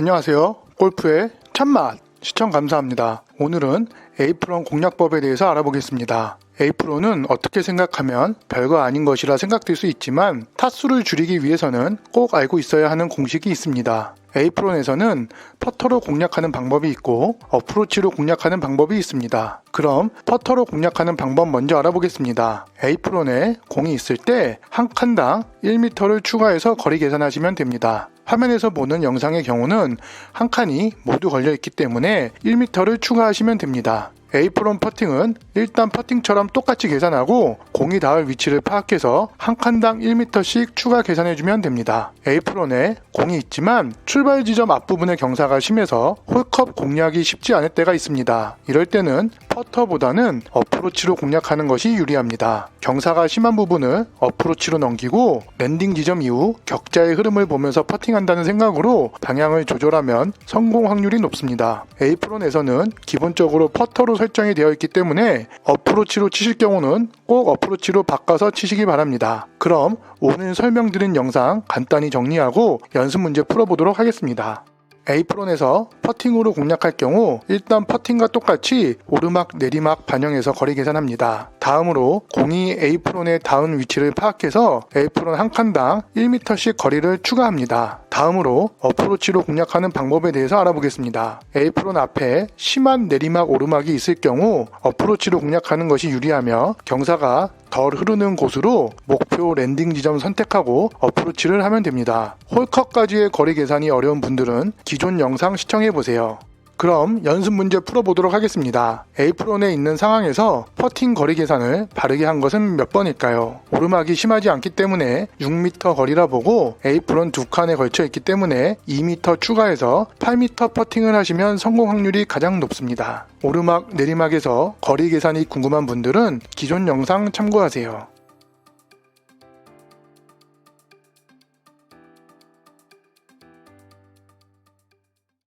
안녕하세요. 골프의 참맛 시청 감사합니다. 오늘은 에이프론 공략법에 대해서 알아보겠습니다. 에이프론은 어떻게 생각하면 별거 아닌 것이라 생각될 수 있지만 타수를 줄이기 위해서는 꼭 알고 있어야 하는 공식이 있습니다. 에이프론에서는 퍼터로 공략하는 방법이 있고 어프로치로 공략하는 방법이 있습니다. 그럼 퍼터로 공략하는 방법 먼저 알아보겠습니다. 에이프론에 공이 있을 때 한 칸당 1m를 추가해서 거리 계산하시면 됩니다. 화면에서 보는 영상의 경우는 한 칸이 모두 걸려 있기 때문에 1m를 추가하시면 됩니다. 에이프론 퍼팅은 일단 퍼팅처럼 똑같이 계산하고 공이 닿을 위치를 파악해서 한 칸당 1m씩 추가 계산해주면 됩니다. 에이프론에 공이 있지만 출발 지점 앞부분의 경사가 심해서 홀컵 공략이 쉽지 않을 때가 있습니다. 이럴 때는 퍼터보다는 어프로치로 공략하는 것이 유리합니다. 경사가 심한 부분을 어프로치로 넘기고 랜딩 지점 이후 격자의 흐름을 보면서 퍼팅한다는 생각으로 방향을 조절하면 성공 확률이 높습니다. 에이프론에서는 기본적으로 퍼터로 설정이 되어 있기 때문에 어프로치로 치실 경우는 꼭 어프로치로 바꿔서 치시기 바랍니다. 그럼 오늘 설명드린 영상 간단히 정리하고 연습 문제 풀어보도록 하겠습니다. 에이프론에서 퍼팅으로 공략할 경우 일단 퍼팅과 똑같이 오르막 내리막 반영해서 거리 계산합니다. 다음으로 공이 에이프론에 닿은 위치를 파악해서 에이프론 한 칸당 1m씩 거리를 추가합니다. 다음으로 어프로치로 공략하는 방법에 대해서 알아보겠습니다. 에이프론 앞에 심한 내리막 오르막이 있을 경우 어프로치로 공략하는 것이 유리하며 경사가 덜 흐르는 곳으로 목표 랜딩 지점 선택하고 어프로치를 하면 됩니다. 홀컵까지의 거리 계산이 어려운 분들은 기존 영상 시청해 보세요. 그럼 연습 문제 풀어보도록 하겠습니다. 에이프론에 있는 상황에서 퍼팅 거리 계산을 바르게 한 것은 몇 번일까요? 오르막이 심하지 않기 때문에 6m 거리라 보고 에이프론 두 칸에 걸쳐 있기 때문에 2m 추가해서 8m 퍼팅을 하시면 성공 확률이 가장 높습니다. 오르막 내리막에서 거리 계산이 궁금한 분들은 기존 영상 참고하세요.